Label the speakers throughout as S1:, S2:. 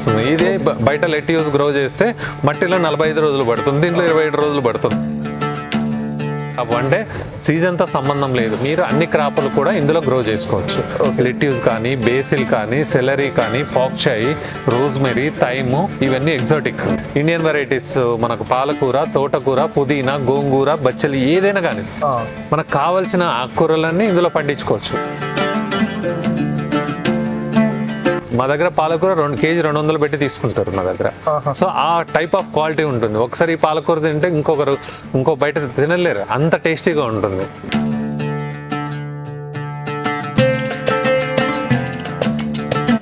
S1: వస్తుంది ఇది బయట లెట్యూస్ గ్రో చేస్తే మట్టిలో నలభై ఐదు రోజులు పడుతుంది దీంట్లో ఇరవై ఏడు రోజులు పడుతుంది. అంటే సీజన్తో సంబంధం లేదు. మీరు అన్ని క్రాపులు కూడా ఇందులో గ్రో చేసుకోవచ్చు. లిట్యూస్ కానీ బేసిల్ కానీ సెలరీ కానీ పాక్చాయ్ రోజ్మెరీ థైము ఇవన్నీ ఎగ్జాటిక్ ఇండియన్ వెరైటీస్ మనకు పాలకూర తోటకూర పుదీనా గోంగూర బచ్చలి ఏదైనా కానీ మనకు కావాల్సిన ఆకుకూరలన్నీ ఇందులో పండించుకోవచ్చు. మా దగ్గర పాలకూర రెండు కేజీ రెండు వందలు పెట్టి తీసుకుంటారు మా దగ్గర. సో ఆ టైప్ ఆఫ్ క్వాలిటీ ఉంటుంది. ఒకసారి ఈ పాలకూర తింటే ఇంకొకరు ఇంకో బయట తినలేరు. అంత టేస్టీగా ఉంటుంది.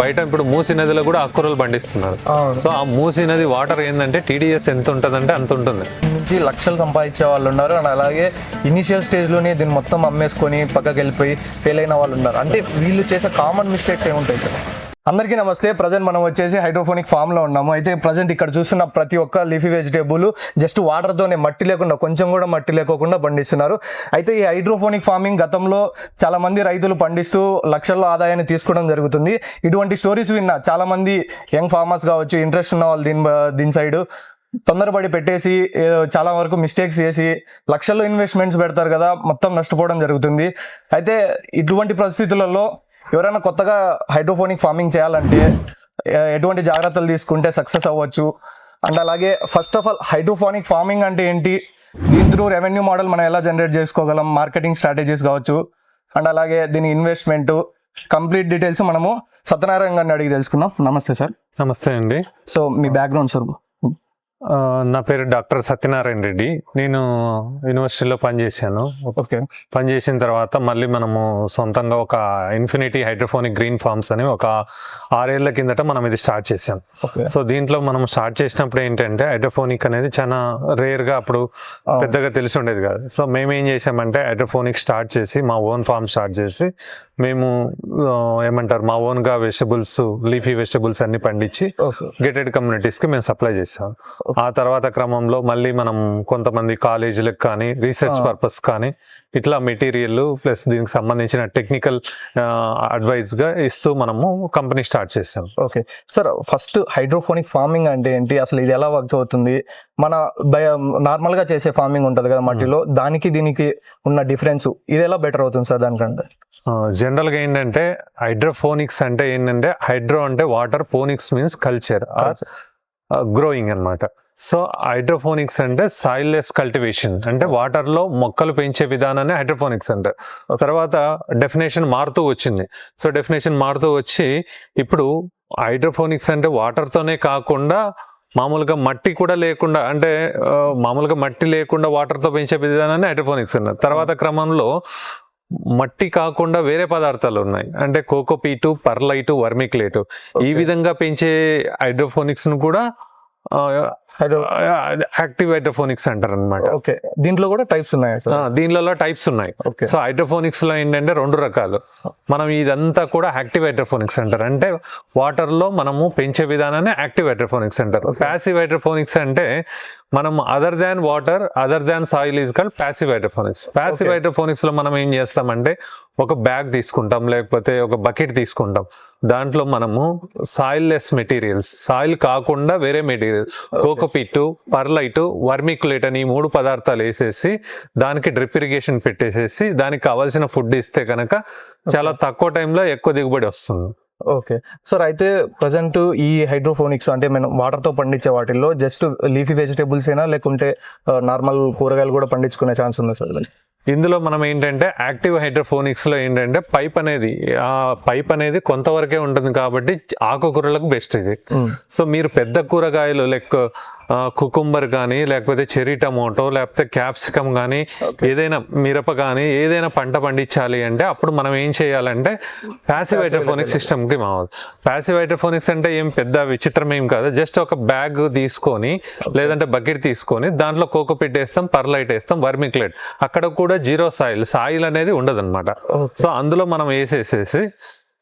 S1: బయట ఇప్పుడు మూసి నదిలో కూడా ఆకుకూరలు పండిస్తున్నారు. సో ఆ మూసి నది వాటర్ ఏంటంటే టీడీఎస్ ఎంత ఉంటుందంటే అంత ఉంటుంది.
S2: నుంచి లక్షలు సంపాదించే వాళ్ళు ఉన్నారు అండ్ అలాగే ఇనిషియల్ స్టేజ్లోనే దీన్ని మొత్తం అమ్మేసుకొని పక్కకి వెళ్ళిపోయి ఫెయిల్ అయిన వాళ్ళు ఉన్నారు. అంటే వీళ్ళు చేసే కామన్ మిస్టేక్స్ ఏముంటాయి సార్ అందరికీ నమస్తే. ప్రజెంట్ మనం వచ్చేసి హైడ్రోఫోనిక్ ఫామ్లో ఉన్నాము. అయితే ప్రజెంట్ ఇక్కడ చూస్తున్న ప్రతి ఒక్క లీఫీ వెజిటేబుల్ జస్ట్ వాటర్ తోనే మట్టి లేకుండా కొంచెం కూడా మట్టి లేకోకుండా పండిస్తున్నారు. అయితే ఈ హైడ్రోఫోనిక్ ఫార్మింగ్ గతంలో చాలా మంది రైతులు పండిస్తూ లక్షల్లో ఆదాయాన్ని తీసుకోవడం జరుగుతుంది. ఇటువంటి స్టోరీస్ విన్న చాలా మంది యంగ్ ఫార్మర్స్ కావచ్చు ఇంట్రెస్ట్ ఉన్న వాళ్ళు దీని దీని సైడ్ తొందరపడి పెట్టేసి ఏదో చాలా వరకు మిస్టేక్స్ చేసి లక్షల్లో ఇన్వెస్ట్మెంట్స్ పెడతారు కదా మొత్తం నష్టపోవడం జరుగుతుంది. అయితే ఇటువంటి పరిస్థితులలో ఎవరైనా కొత్తగా హైడ్రోఫోనిక్ ఫార్మింగ్ చేయాలంటే ఎటువంటి జాగ్రత్తలు తీసుకుంటే సక్సెస్ అవ్వచ్చు. అండ్ అలాగే first of all hydroponic farming అంటే ఏంటి? దీని త్రూ రెవెన్యూ మోడల్ మనం ఎలా జనరేట్ చేసుకోగలం? మార్కెటింగ్ స్ట్రాటజీస్ కావచ్చు. అండ్ అలాగే దీని ఇన్వెస్ట్మెంట్ కంప్లీట్ డీటెయిల్స్ మనము సత్యనారాయణ గారిని అడిగి తెలుసుకుందాం. నమస్తే సార్
S1: నమస్తే అండి.
S2: సో మీ బ్యాక్గ్రౌండ్ సార్
S1: నా పేరు డాక్టర్ సత్యనారాయణ రెడ్డి. నేను యూనివర్సిటీలో పనిచేశాను.
S2: ఓకే.
S1: పనిచేసిన తర్వాత మళ్ళీ మనము సొంతంగా ఒక ఇన్ఫినిటీ హైడ్రోఫోనిక్ గ్రీన్ ఫార్మ్స్ అని ఒక ఆరేళ్ళ కిందట మనం ఇది స్టార్ట్ చేసాం సో దీంట్లో మనం స్టార్ట్ చేసినప్పుడు ఏంటంటే హైడ్రోఫోనిక్ అనేది చాలా రేర్గా అప్పుడు పెద్దగా తెలిసి ఉండేది కాదు. సో మేము ఏం చేసామంటే హైడ్రోఫోనిక్ స్టార్ట్ చేసి మా ఓన్ ఫార్మ్ స్టార్ట్ చేసి మేము ఏమంటారు మా ఓన్గా వెజిటబుల్స్ లీఫీ వెజిటబుల్స్ అన్ని పండించి గేటెడ్ కమ్యూనిటీస్కి మేము సప్లై చేస్తాం. ఆ తర్వాత క్రమంలో మళ్ళీ మనం కొంతమంది కాలేజీలకు కానీ రీసెర్చ్. పర్పస్ కానీ ఇట్లా మెటీరియల్ ప్లస్ దీనికి సంబంధించిన టెక్నికల్ అడ్వైస్గా ఇస్తూ మనము కంపెనీ స్టార్ట్ చేసాం
S2: okay. Sir first hydroponic farming అంటే ఏంటి? అసలు ఇది ఎలా వర్క్ అవుతుంది? మన నార్మల్గా చేసే ఫార్మింగ్ ఉంటది కదా మట్టిలో. దానికి దీనికి ఉన్న డిఫరెన్స్ ఇది ఎలా బెటర్ అవుతుంది సార్ దానికంటే?
S1: జనరల్గా ఏంటంటే హైడ్రోఫోనిక్స్ అంటే ఏంటంటే హైడ్రో అంటే water ponics means culture growing అన్నమాట. సో హైడ్రోఫోనిక్స్ అంటే సాయిల్ లెస్ కల్టివేషన్ అంటే వాటర్లో మొక్కలు పెంచే విధానాన్ని హైడ్రోఫోనిక్స్ అంటారు. తర్వాత డెఫినేషన్ మారుతూ వచ్చింది. సో డెఫినేషన్ మారుతూ వచ్చి ఇప్పుడు హైడ్రోఫోనిక్స్ అంటే వాటర్ తోనే కాకుండా మామూలుగా మట్టి కూడా లేకుండా అంటే మామూలుగా మట్టి లేకుండా వాటర్తో పెంచే విధానాన్ని హైడ్రోఫోనిక్స్ అన్నారు తర్వాత క్రమంలో మట్టి కాకుండా వేరే పదార్థాలు ఉన్నాయి. అంటే కోకోపీటు పర్లైటు వర్మిక్లేటు. ఈ విధంగా పెంచే హైడ్రోఫోనిక్స్ను కూడా యాక్టివ్ హైడ్రోఫోనిక్స్ అంటారు అనమాట
S2: ఓకే. దీంట్లో కూడా టైప్స్ ఉన్నాయా
S1: దీనిలో టైప్స్ ఉన్నాయి.
S2: ఓకే.
S1: సో హైడ్రోఫోనిక్స్లో ఏంటంటే రెండు రకాలు. మనం ఇదంతా కూడా యాక్టివ్ హైడ్రోఫోనిక్స్ అంటారు అంటే వాటర్లో మనము పెంచే విధానాన్ని యాక్టివ్ హైడ్రోఫోనిక్స్ అంటారు ప్యాసివ్ హైడ్రోఫోనిక్స్ అంటే మనం other than water other than soil is called passive hydroponics passive. హైడ్రోఫోనిక్స్లో మనం ఏం చేస్తామంటే ఒక బ్యాగ్ తీసుకుంటాం లేకపోతే ఒక బకెట్ తీసుకుంటాం. దాంట్లో మనము సాయిల్ లెస్ మెటీరియల్స్ సాయిల్ కాకుండా వేరే మెటీరియల్ కోకోపిట్టు పర్లైటు వర్మికులేట్ అని ఈ మూడు పదార్థాలు వేసేసి దానికి డ్రిప్ ఇరిగేషన్ పెట్టేసేసి దానికి కావాల్సిన ఫుడ్ ఇస్తే కనుక చాలా తక్కువ టైంలో ఎక్కువ దిగుబడి వస్తుంది.
S2: ఓకే. సార్ అయితే ప్రజెంట్ ఈ హైడ్రోఫోనిక్స్ అంటే మనం వాటర్తో పండించే వాటిల్లో జస్ట్ లీఫీ వెజిటేబుల్స్ అయినా లేకుంటే నార్మల్ కూరగాయలు కూడా పండించుకునే ఛాన్స్ ఉందా సార్?
S1: ఇందులో మనం ఏంటంటే యాక్టివ్ హైడ్రోఫోనిక్స్లో ఏంటంటే పైప్ అనేది ఆ పైప్ అనేది కొంతవరకే ఉంటుంది కాబట్టి ఆకుకూరలకు బెస్ట్ ఇది. సో మీరు పెద్ద కూరగాయలు లైక్ కుకుంబర్ కానీ లేకపోతే చెరీ టమోటో లేకపోతే క్యాప్సికమ్ కానీ ఏదైనా మిరప కానీ ఏదైనా పంట పండించాలి అంటే అప్పుడు మనం ఏం చేయాలంటే ప్యాసివ్ హైడ్రోఫోనిక్ సిస్టమ్కి మావాలి ప్యాసివ్ హైడ్రోఫోనిక్స్ అంటే ఏం పెద్ద విచిత్రం ఏం కాదు. జస్ట్ ఒక బ్యాగ్ తీసుకొని లేదంటే బకెట్ తీసుకొని దాంట్లో కోకో పెట్టేస్తాం పర్లైట్ వేస్తాం వర్మిక్లేట్. అక్కడ కూడా జీరో సాయిల్ సాయిల్ అనేది ఉండదు సో అందులో మనం వేసేసేసి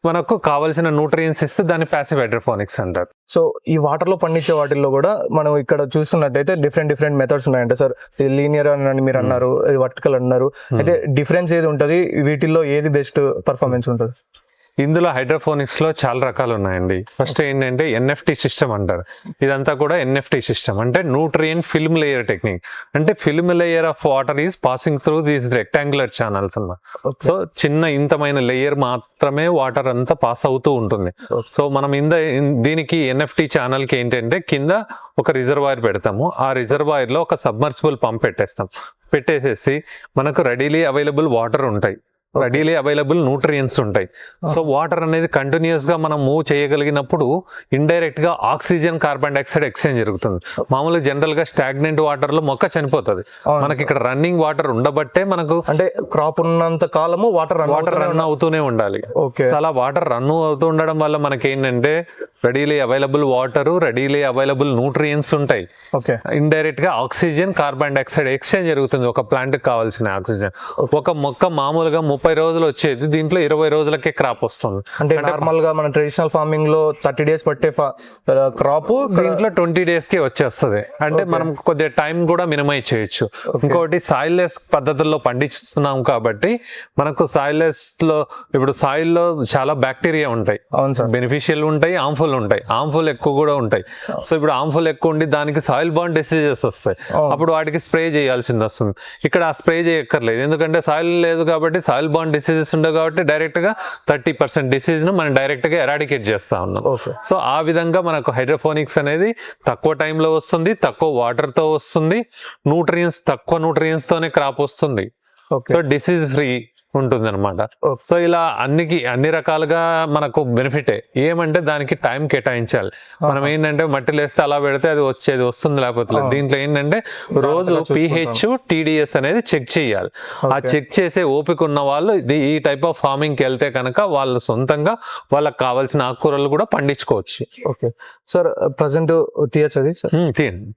S1: మనకు కావాల్సిన న్యూట్రియన్స్ ఇస్తే దాన్ని ప్యాసివ్ హైడ్రోఫోనిక్స్ అంటారు.
S2: సో ఈ వాటర్లో పండించే వాటిల్లో కూడా మనం ఇక్కడ చూస్తున్నట్టయితే డిఫరెంట్ డిఫరెంట్ మెథడ్స్ ఉన్నాయంటే. సార్ ఇది లీనియర్ అని మీరు అన్నారు ఇది వర్టికల్ అన్నారు. అయితే డిఫరెన్స్ ఏది ఉంటది? వీటిల్లో ఏది బెస్ట్ పర్ఫార్మెన్స్ ఉంటుంది?
S1: ఇందులో హైడ్రోఫోనిక్స్లో చాలా రకాలు ఉన్నాయండి ఫస్ట్ ఏంటంటే ఎన్ఎఫ్టి సిస్టమ్ అంటారు. ఇదంతా కూడా ఎన్ఎఫ్టి సిస్టమ్. అంటే న్యూట్రియన్ ఫిల్మ్ లేయర్ టెక్నిక్. అంటే film layer of water is passing through these rectangular channels అన్నమాట. సో చిన్న ఇంతమైన లేయర్ మాత్రమే వాటర్ అంతా పాస్ అవుతూ ఉంటుంది. సో మనం ఇంద దీనికి ఎన్ఎఫ్టి ఛానల్కి ఏంటంటే కింద ఒక రిజర్వాయర్ పెడతాము. ఆ రిజర్వాయర్లో ఒక సబ్మర్సిబుల్ పంప్ పెట్టేస్తాం. పెట్టేసేసి మనకు రెడీలీ అవైలబుల్ వాటర్ ఉంటాయి. రెడీలీ అవైలబుల్ న్యూట్రియన్స్ ఉంటాయి. సో వాటర్ అనేది కంటిన్యూస్గా మనం మూవ్ చేయగలిగినప్పుడు ఇండైరెక్ట్గా ఆక్సిజన్ కార్బన్ డైఆక్సైడ్ ఎక్స్చేంజ్ జరుగుతుంది. మామూలుగా జనరల్గా స్టాగ్నెంట్ వాటర్లో మొక్క చనిపోతుంది. మనకి ఇక్కడ రన్నింగ్ వాటర్ ఉండబట్టే మనకు
S2: అంటే క్రాప్ ఉన్నంత కాలము వాటర్ రన్
S1: వాటర్ రన్ అవుతూనే ఉండాలి.
S2: ఓకే
S1: సో అలా వాటర్ రన్ అవుతూ ఉండడం వల్ల మనకి ఏంటంటే readily available water readily available nutrients ఉంటాయి.
S2: ఓకే
S1: ఇండైరెక్ట్గా ఆక్సిజన్ కార్బన్ డైఆక్సైడ్ ఎక్స్చేంజ్ జరుగుతుంది. ఒక ప్లాంట్ కావాల్సిన ఆక్సిజన్ ఒక మొక్క మామూలుగా ముప్పై రోజులు వచ్చేది దీంట్లో ఇరవై రోజులకే క్రాప్ వస్తుంది.
S2: అంటే నార్మల్గా మన ట్రెడిషనల్ ఫార్మింగ్లో థర్టీ డేస్ పట్టే క్రాప్
S1: దీంట్లో ట్వంటీ డేస్కి వచ్చేస్తుంది. అంటే మనం కొద్దిగా టైం కూడా మినిమైజ్ చేయొచ్చు. ఇంకోటి సాయిల్ లెస్ పద్ధతుల్లో పండిస్తున్నాం కాబట్టి మనకు సాయిల్ లెస్లో ఇప్పుడు సాయిల్లో చాలా బ్యాక్టీరియా ఉంటాయి.
S2: అవును సార్.
S1: బెనిఫిషియల్ ఉంటాయి హార్మ్ఫుల్ ఉంటాయి. హార్మ్ఫుల్ ఎక్కువ కూడా ఉంటాయి. సో ఇప్పుడు హార్మ్ఫుల్ ఎక్కువ ఉండి దానికి సాయిల్ బాండ్ డిసీజెస్ వస్తాయి. అప్పుడు వాటికి స్ప్రే చేయాల్సింది వస్తుంది. ఇక్కడ ఆ స్ప్రే చేయక్కర్లేదు. ఎందుకంటే సాయిల్ లేదు కాబట్టి సాయిల్ బాండ్ డిసీజెస్ ఉండవు కాబట్టి డైరెక్ట్గా థర్టీ పర్సెంట్ డిసీజ్ను మనం డైరెక్ట్గా ఎరాడికేట్ చేస్తా ఉన్నాం. సో ఆ విధంగా మనకు హైడ్రోఫోనిక్స్ అనేది తక్కువ టైంలో వస్తుంది తక్కువ వాటర్తో వస్తుంది న్యూట్రియన్స్ తక్కువ న్యూట్రియన్స్ తోనే క్రాప్ వస్తుంది. సో డిసీజ్ ఫ్రీ ఉంటుంది అనమాట. సో ఇలా అన్నికి అన్ని రకాలుగా మనకు బెనిఫిటే ఏమంటే దానికి టైం కేటాయించాలి. మనం ఏంటంటే మట్టిలో వేస్తే అలా పెడితే అది వచ్చేది వస్తుంది లేకపోతే. దీంట్లో ఏంటంటే రోజు పిహెచ్ టీడీఎస్ అనేది చెక్ చేయాలి. ఆ చెక్ చేసే ఓపిక ఉన్న వాళ్ళు ఈ టైప్ ఆఫ్ ఫార్మింగ్కి వెళ్తే కనుక వాళ్ళు సొంతంగా వాళ్ళకి కావాల్సిన ఆకుకూరలు కూడా పండించుకోవచ్చు.
S2: ఓకే సార్ ప్రజెంట్ తీయచ్చు అది
S1: తీయండి.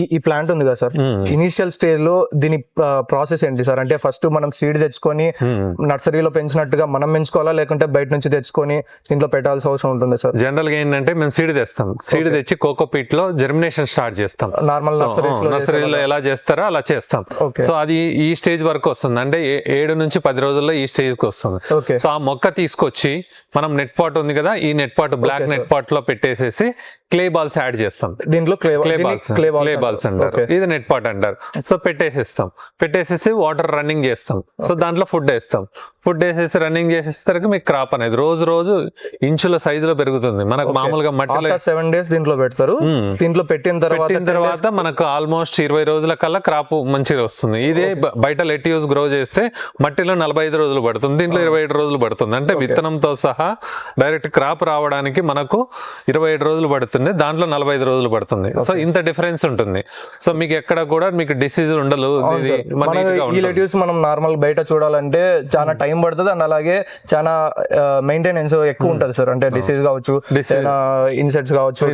S2: ఈ ఈ ప్లాంట్ ఉంది కదా సార్? ఇనీషియల్ స్టేజ్లో దీని ప్రాసెస్ ఏంటి సార్? అంటే ఫస్ట్ మనం సీడ్ తెచ్చుకొని. నర్సరీలో పెంచినట్టుగా మనం పెంచుకోవాలా లేకుంటే బయట నుంచి తెచ్చుకొని దీంట్లో పెట్టాల్సిన అవసరం ఉంటుంది సార్?
S1: జనరల్గా ఏంటంటే మేము సీడ్ తెస్తాం. సీడ్ తెచ్చి కోకోపీట్లో జర్మినేషన్ స్టార్ట్ చేస్తాం.
S2: నార్మల్
S1: నర్సరీలో ఎలా చేస్తారో అలా చేస్తాం. సో అది ఈ స్టేజ్ వరకు వస్తుంది. అంటే ఏడు నుంచి పది రోజుల్లో ఈ స్టేజ్కి వస్తుంది. సో ఆ మొక్క తీసుకొచ్చి మనం నెట్ పాట్ ఉంది కదా ఈ నెట్ పాట్ బ్లాక్ నెట్ పాట్లో పెట్టేసేసి క్లే బాల్స్ యాడ్ చేస్తాం.
S2: దీంట్లో clay
S1: clay balls
S2: clay
S1: clay balls అంటారు. ఇది నెట్ పాట్ అంటారు. సో పెట్టేసేస్తాం. పెట్టేసేసి వాటర్ రన్నింగ్ చేస్తాం. సో దాంట్లో ఫుడ్ వేస్తాం. ఫుడ్ వేసేసి రన్నింగ్ చేసేసరికి మీకు క్రాప్ అనేది. రోజు రోజు ఇంచుల సైజులో పెరుగుతుంది. మనకు మామూలుగా మట్టిలో
S2: సెవెన్ డేస్ దీంట్లో పెడతారు. దీంట్లో పెట్టిన తర్వాత
S1: తర్వాత మనకు ఆల్మోస్ట్ ఇరవై రోజుల కల్లా క్రాప్ మంచిగా వస్తుంది. ఇదే బయట లెట్యూస్ గ్రో చేస్తే మట్టిలో నలభై ఐదు రోజులు పడుతుంది. దీంట్లో ఇరవై ఏడు రోజులు పడుతుంది. అంటే విత్తనంతో సహా డైరెక్ట్ క్రాప్ రావడానికి మనకు ఇరవై ఏడు రోజులు పడుతుంది. దాంట్లో నలభై ఐదు రోజులు పడుతుంది. సో ఇంత డిఫరెన్స్ ఉంటుంది. సో మీకు ఎక్కడ కూడా మీకు డిసీజ్ ఉండదు.
S2: ఈ. లెట్యూస్ మనం నార్మల్ బయట చూడాలంటే చాలా టైం పడుతుంది అండ్ అలాగే చాలా మెయింటెనెన్స్ ఎక్కువ ఉంటది సార్. అంటే డిసీజ్ కావచ్చు
S1: Disease.
S2: ఇన్సెక్ట్స్ కావచ్చు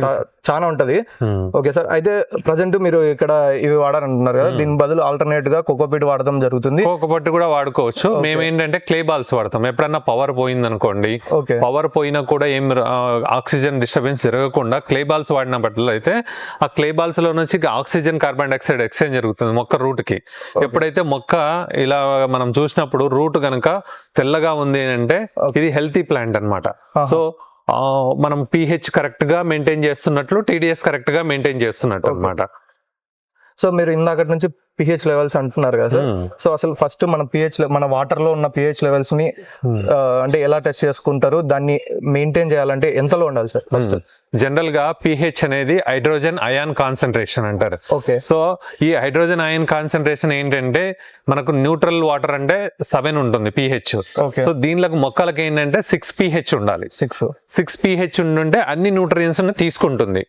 S2: చాలా ఉంటది.
S1: Hmm.
S2: Okay sir. అయితే ప్రజెంట్ మీరు ఇక్కడ ఇవి వాడారంటున్నారు కదా దీని బదులు ఆల్టర్నేట్గా కోకోపీట్ వాడడం జరుగుతుంది.
S1: కోకపట్టు కూడా వాడుకోవచ్చు. మేము ఏంటంటే క్లే బాల్స్ వాడతాం. ఎప్పుడన్నా పవర్ పోయింది అనుకోండి
S2: ఓకే
S1: పవర్ పోయినా కూడా ఏం ఆక్సిజన్ డిస్టర్బెన్స్ జరగకుండా క్లే బాల్స్ వాడిన బట్టలు అయితే ఆ క్లే బాల్స్లో నుంచి ఆక్సిజన్ కార్బన్ డైఆక్సైడ్ ఎక్స్చేంజ్ జరుగుతుంది మొక్క రూట్కి. ఎప్పుడైతే మొక్క ఇలా మనం చూసినప్పుడు రూట్ కనుక తెల్లగా ఉంది అంటే ఇది హెల్తీ ప్లాంట్ అన్నమాట. సో మనం పిహెచ్ కరెక్ట్గా మెయింటైన్ చేస్తున్నట్లు టీడీఎస్ కరెక్ట్గా మెయింటైన్ చేస్తున్నట్టు అన్నమాట.
S2: సో మీరు ఇందాకటి నుంచి పిహెచ్ లెవెల్స్ అంటున్నారు కదా సార్.
S1: Hmm.
S2: సో అసలు ఫస్ట్ మన పిహెచ్ మన వాటర్లో ఉన్న పిహెచ్ లెవెల్స్ని ఆ, అంటే ఎలా టెస్ట్ చేసుకుంటారు? దాన్ని మెయింటైన్ చేయాలంటే ఎంతలో ఉండాలి సార్ ఫస్ట్
S1: జనరల్గా పిహెచ్ అనేది హైడ్రోజన్ అయాన్ కాన్సన్ట్రేషన్ అంటారు.
S2: ఓకే
S1: సో ఈ హైడ్రోజన్ అయన్ కాన్సన్ట్రేషన్ ఏంటంటే మనకు న్యూట్రల్ వాటర్ అంటే సెవెన్ ఉంటుంది పిహెచ్
S2: ఓకే
S1: సో దీనిలకు మొక్కలకి ఏంటంటే సిక్స్ పిహెచ్ ఉండాలి.
S2: సిక్స్
S1: సిక్స్ పిహెచ్ ఉండుంటే అన్ని న్యూట్రియన్స్ తీసుకుంటుంది.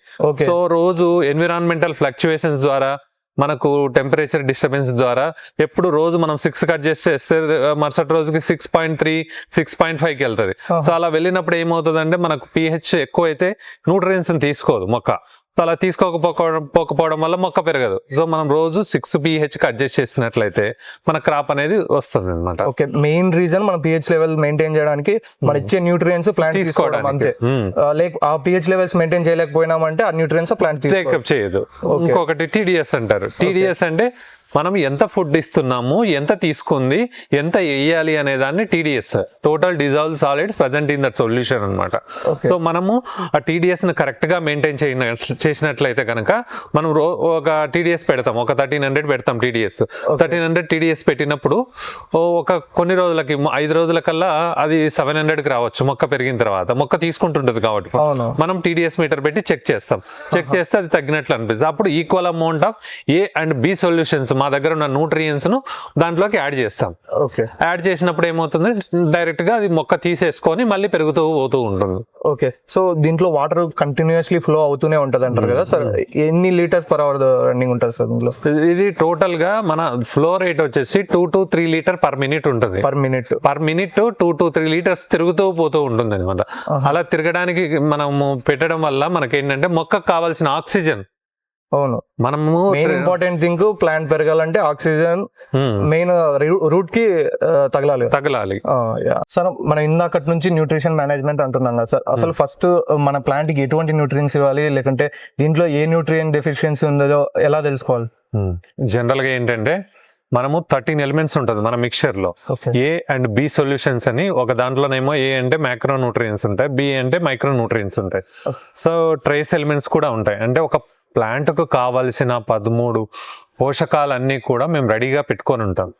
S1: సో రోజు ఎన్విరాన్మెంటల్ ఫ్లక్చుయేషన్స్ ద్వారా మనకు టెంపరేచర్ డిస్టర్బెన్స్ ద్వారా ఎప్పుడు రోజు మనం సిక్స్ కట్ చేస్తే మరుసటి రోజుకి six point three six point ఫైవ్కి వెళ్తుంది. సో అలా వెళ్ళినప్పుడు ఏమవుతుంది అంటే మనకు పిహెచ్ ఎక్కువ అయితే న్యూట్రియన్స్ తీసుకోదు మొక్క. సో అలా తీసుకోకపోవడం పోకపోవడం వల్ల మొక్క పెరగదు. సో మనం రోజు సిక్స్ పిహెచ్ అడ్జస్ట్ చేసినట్లయితే మన క్రాప్ అనేది వస్తుంది అనమాట
S2: ఓకే. మెయిన్ రీజన్ మన పిహెచ్ లెవెల్ మెయింటైన్ చేయడానికి మన ఇచ్చే న్యూట్రియన్స్ ప్లాంట్ తీసుకోవడం అంతే. లేక ఆ పిహెచ్ లెవెల్స్ మెయింటైన్ చేయలేకపోయినామంటే ఆ న్యూట్రియన్స్ ప్లాంట్
S1: చేయదు. ఇంకొకటి టీడీఎస్ అంటారు. టీడీఎస్ అంటే మనం ఎంత ఫుడ్ ఇస్తున్నాము ఎంత తీసుకుంది ఎంత వేయాలి అనే దాన్ని TDS total dissolve solids present in that solution అనమాట. సో మనము ఆ టీడీఎస్ని కరెక్ట్గా మెయింటైన్ చేసినట్లయితే కనుక మనం రో ఒక టీడీఎస్ పెడతాం ఒక థర్టీన్ హండ్రెడ్ పెడతాం టీడీఎస్. థర్టీన్ హండ్రెడ్ టీడీఎస్ పెట్టినప్పుడు ఒక కొన్ని రోజులకి ఐదు రోజుల కల్లా అది సెవెన్ హండ్రెడ్కి రావచ్చు మొక్క పెరిగిన తర్వాత. మొక్క తీసుకుంటుంటది కాబట్టి. మనం టీడీఎస్ మీటర్ పెట్టి చెక్ చేస్తాం. చెక్ చేస్తే అది తగ్గినట్లు అనిపిస్తుంది. అప్పుడు equal amount of A and B solutions మా దగ్గర ఉన్న న్యూట్రియన్స్ను దాంట్లోకి యాడ్ చేస్తాం.
S2: ఓకే.
S1: యాడ్ చేసినప్పుడు ఏమవుతుంది? డైరెక్ట్గా అది మొక్క తీసేసుకొని మళ్ళీ పెరుగుతూ పోతూ ఉంటుంది.
S2: ఓకే. సో దీంట్లో వాటర్ కంటిన్యూస్లీ ఫ్లో అవుతూనే ఉంటది అంటారు కదా సార్? ఎన్ని లీటర్స్ పర్ అవర్ రన్నింగ్ ఉంటుంది సార్ దీంట్లో
S1: ఇది టోటల్గా మన ఫ్లో రేట్ వచ్చేసి two to three litre per minute ఉంటుంది.
S2: Per minute
S1: per minute two to three litres తిరుగుతూ పోతూ ఉంటుంది అనమాట అలా తిరగడానికి మనము పెట్టడం వల్ల మనకి ఏంటంటే మొక్కకు కావాల్సిన ఆక్సిజన్
S2: అవును.
S1: మనము
S2: మెయిన్ ఇంపార్టెంట్ థింగ్ ప్లాంట్ పెరగాలంటే ఆక్సిజన్
S1: Hmm.
S2: మెయిన్ రూట్కి తగలాలి.
S1: తగలాలి.
S2: సార్ మనం ఇందాకటి నుంచి న్యూట్రిషన్ మేనేజ్మెంట్ అంటున్నాం కదా సార్ అసలు ఫస్ట్ మన ప్లాంట్కి ఎటువంటి న్యూట్రియన్స్ ఇవ్వాలి? లేకుంటే దీంట్లో ఏ న్యూట్రియన్ డెఫిషియన్సీ ఉందో ఎలా తెలుసుకోవాలి?
S1: జనరల్గా ఏంటంటే మనము థర్టీన్ ఎలిమెంట్స్ ఉంటుంది మన
S2: మిక్చర్లో.
S1: ఏ అండ్ బి సొల్యూషన్స్ అని ఒక దాంట్లోనేమో ఏ అంటే మైక్రో న్యూట్రియన్స్ ఉంటాయి బి అంటే మైక్రో న్యూట్రియన్స్ ఉంటాయి సో ట్రేస్ ఎలిమెంట్స్ కూడా ఉంటాయి. అంటే ఒక ప్లాంట్కు కావలసిన పదమూడు పోషకాలన్నీ కూడా మేము రెడీగా పెట్టుకొని ఉంటాం.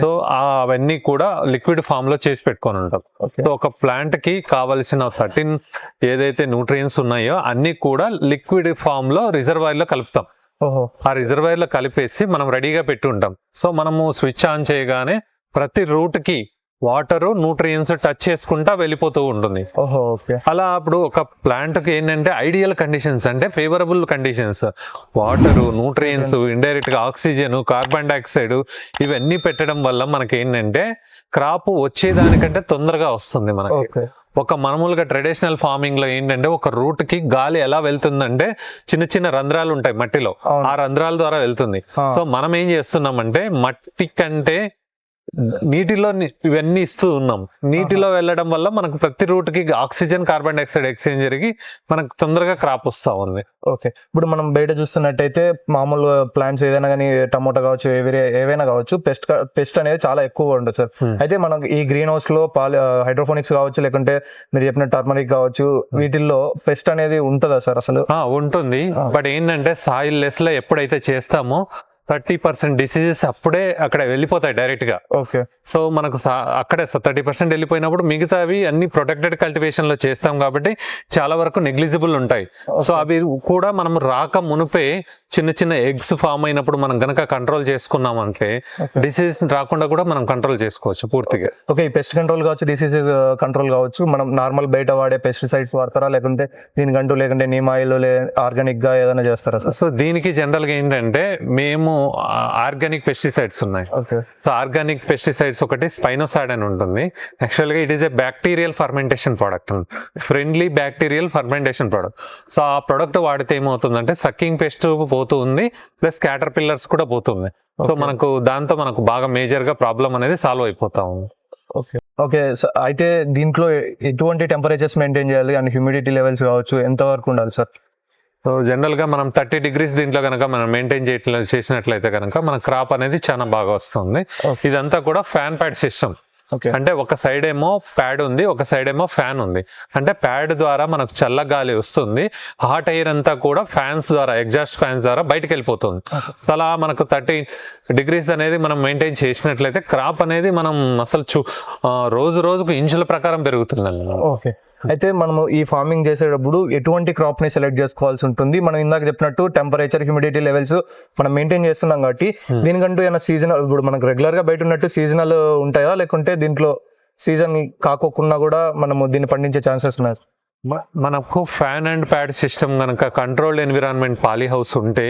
S1: సో అవన్నీ కూడా లిక్విడ్ ఫామ్లో చేసి పెట్టుకొని ఉంటాం. సో ఒక ప్లాంట్కి కావలసిన థర్టీన్ ఏదైతే న్యూట్రియన్స్ ఉన్నాయో అన్ని కూడా లిక్విడ్ ఫామ్లో రిజర్వాయర్లో కలుపుతాం.
S2: ఓహో.
S1: ఆ రిజర్వాయర్లో కలిపేసి మనం రెడీగా పెట్టి ఉంటాం. సో మనము స్విచ్ ఆన్ చేయగానే ప్రతి రూట్కి వాటర్ న్యూట్రియన్స్ టచ్ చేసుకుంటా వెళ్ళిపోతూ ఉంటుంది. అలా అప్పుడు ఒక ప్లాంట్కి ఏంటంటే ఐడియల్ కండిషన్స్ అంటే ఫేవరబుల్ కండిషన్స్. వాటర్ న్యూట్రియన్స్ ఇండైరెక్ట్గా ఆక్సిజన్ కార్బన్ డైఆక్సైడ్ ఇవన్నీ పెట్టడం వల్ల మనకి ఏంటంటే క్రాప్ వచ్చేదానికంటే తొందరగా వస్తుంది మనకి. ఒక మామూలుగా ట్రెడిషనల్ ఫార్మింగ్లో ఏంటంటే ఒక రూట్కి గాలి ఎలా వెళ్తుందంటే చిన్న చిన్న రంధ్రాలు ఉంటాయి మట్టిలో. ఆ రంధ్రాల ద్వారా వెళ్తుంది. సో మనం ఏం చేస్తున్నామంటే మట్టి కంటే నీటిలో ఇవన్నీ ఇస్తూ ఉన్నాం. నీటిలో వెళ్ళడం వల్ల మనకు ప్రతి రూట్కి ఆక్సిజన్ కార్బన్ డైఆక్సైడ్ ఎక్స్చేంజ్ జరిగి మనకు తొందరగా క్రాప్ వస్తా ఉంది.
S2: ఓకే. ఇప్పుడు మనం బయట చూస్తున్నట్టయితే మామూలు ప్లాంట్స్ ఏదైనా కానీ టమోటా కావచ్చు ఏవే ఏవైనా కావచ్చు పెస్ట్ పెస్ట్ అనేది చాలా ఎక్కువగా ఉంటుంది సార్. అయితే మనకు ఈ గ్రీన్ హౌస్లో పాలి హైడ్రోఫోనిక్స్ కావచ్చు లేకుంటే మీరు చెప్పిన టర్మరిక్ కావచ్చు వీటిల్లో పెస్ట్ అనేది ఉంటుందా సార్ అసలు?
S1: ఉంటుంది. బట్ ఏంటంటే సాయిల్ లెస్లో ఎప్పుడైతే చేస్తామో థర్టీ పర్సెంట్ డిసీజెస్ అప్పుడే అక్కడ వెళ్ళిపోతాయి డైరెక్ట్గా
S2: ఓకే.
S1: సో మనకు అక్కడే థర్టీ పర్సెంట్ వెళ్ళిపోయినప్పుడు మిగతావి అన్ని ప్రొటెక్టెడ్ కల్టివేషన్లో చేస్తాం కాబట్టి చాలా వరకు నెగ్లిజిబుల్ ఉంటాయి. సో అవి కూడా మనం రాక మునిపే చిన్న చిన్న ఎగ్స్ ఫామ్ అయినప్పుడు మనం గనక కంట్రోల్ చేసుకున్నామంటే డిసీజ్ రాకుండా కూడా మనం కంట్రోల్ చేసుకోవచ్చు పూర్తిగా.
S2: ఓకే ఈ పెస్ట్ కంట్రోల్ కావచ్చు డిసీజ్ కంట్రోల్ కావచ్చు మనం నార్మల్ బయట వాడే పెస్టిసైడ్స్ వాడతారా? లేకుంటే దీనికంటూ లేకుంటే నీమ్ ఆయిల్ ఆర్గానిక్గా ఏదైనా చేస్తారా
S1: సో దీనికి జనరల్గా ఏంటంటే మేము ఆర్గానిక్ పెస్టిసైడ్స్ ఉన్నాయి. సో ఆర్గానిక్ పెస్టిసైడ్స్ ఒకటి స్పైనోసాడ్ అని ఉంటుంది. యాక్చువల్గా it is a bacterial fermentation product friendly bacterial fermentation product so ఆ ప్రోడక్ట్ వాడితే ఏమవుతుందంటే సక్కింగ్ పెస్ట్ పోతుంది ప్లస్ క్యాటర్ పిల్లర్స్ కూడా పోతుంది సో. మనకు దాంతో మనకు బాగా మేజర్గా ప్రాబ్లం అనేది సాల్వ్ అయిపోతా ఉంది.
S2: ఓకే. ఓకే అయితే దీంట్లో ఎటువంటి టెంపరేచర్స్ మెయింటైన్ చేయాలి? అండ్ హ్యూమిడిటీ లెవెల్స్ కావచ్చు ఎంత వరకు ఉండాలి సార్
S1: సో జనరల్గా మనం థర్టీ డిగ్రీస్ దీంట్లో కనుక మనం మెయింటైన్ చేయట్లే చేసినట్లయితే కనుక మన క్రాప్ అనేది చాలా బాగా వస్తుంది. ఇదంతా కూడా ఫ్యాన్ ప్యాడ్ సిస్టమ్.
S2: ఓకే.
S1: అంటే ఒక సైడ్ ఏమో ప్యాడ్ ఉంది ఒక సైడ్ ఏమో ఫ్యాన్ ఉంది. అంటే ప్యాడ్ ద్వారా మనకు చల్ల గాలి వస్తుంది. హాట్ ఎయిర్ అంతా కూడా ఫ్యాన్స్ ద్వారా ఎగ్జాస్ట్ ఫ్యాన్స్ ద్వారా బయటకు వెళ్ళిపోతుంది. అలా మనకు థర్టీ డిగ్రీస్ అనేది మనం మెయింటైన్ చేసినట్లయితే క్రాప్ అనేది మనం అసలు చూ రోజు రోజుకు ఇంచుల ప్రకారం పెరుగుతుందండి.
S2: ఓకే. అయితే మనము ఈ ఫార్మింగ్ చేసేటప్పుడు ఎటువంటి క్రాప్ని సెలెక్ట్ చేసుకోవాల్సి ఉంటుంది? మనం ఇందాక చెప్పినట్టు టెంపరేచర్ హ్యూమిడిటీ లెవెల్స్ మనం మెయింటైన్ చేస్తున్నాం కాబట్టి దీనికంటూ ఏమైనా సీజనల్ ఇప్పుడు మనకు రెగ్యులర్గా బయట ఉన్నట్టు సీజనల్ ఉంటాయా? లేకుంటే దీంట్లో సీజన్ కాకోకుండా కూడా మనము దీన్ని పండించే ఛాన్సెస్ ఉన్నాయి?
S1: మనకు ఫ్యాన్ అండ్ ప్యాడ్ సిస్టమ్ కనుక కంట్రోల్డ్ ఎన్విరాన్మెంట్ పాలీ హౌస్ ఉంటే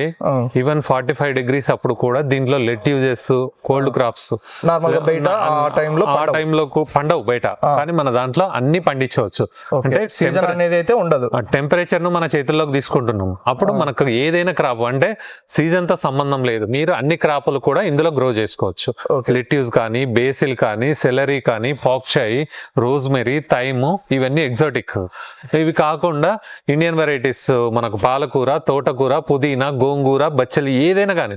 S1: ఈవెన్ ఫార్టీ ఫైవ్ డిగ్రీస్ అప్పుడు కూడా దీంట్లో lettuces cold crops
S2: normal బయట ఆ టైంలో
S1: ఆ టైంలో పండవు బయట. కానీ మన దాంట్లో అన్ని పండించవచ్చు. అంటే
S2: సీజన్ అనేది అయితే ఉండదు.
S1: టెంపరేచర్ను మన చేతుల్లోకి తీసుకుంటున్నాం అప్పుడు మనకు ఏదైనా క్రాప్ అంటే సీజన్తో సంబంధం లేదు. మీరు అన్ని క్రాపులు కూడా ఇందులో గ్రో చేసుకోవచ్చు. లిట్యూస్ కానీ బేసిల్ కానీ సెలరీ కానీ పాక్చాయి రోజ్మెరీ థైము ఇవన్నీ ఎగ్జాటిక్ ఇవి కాకుండా ఇండియన్ వెరైటీస్ మనకు పాలకూర తోటకూర పుదీనా గోంగూర బచ్చలి ఏదైనా కానీ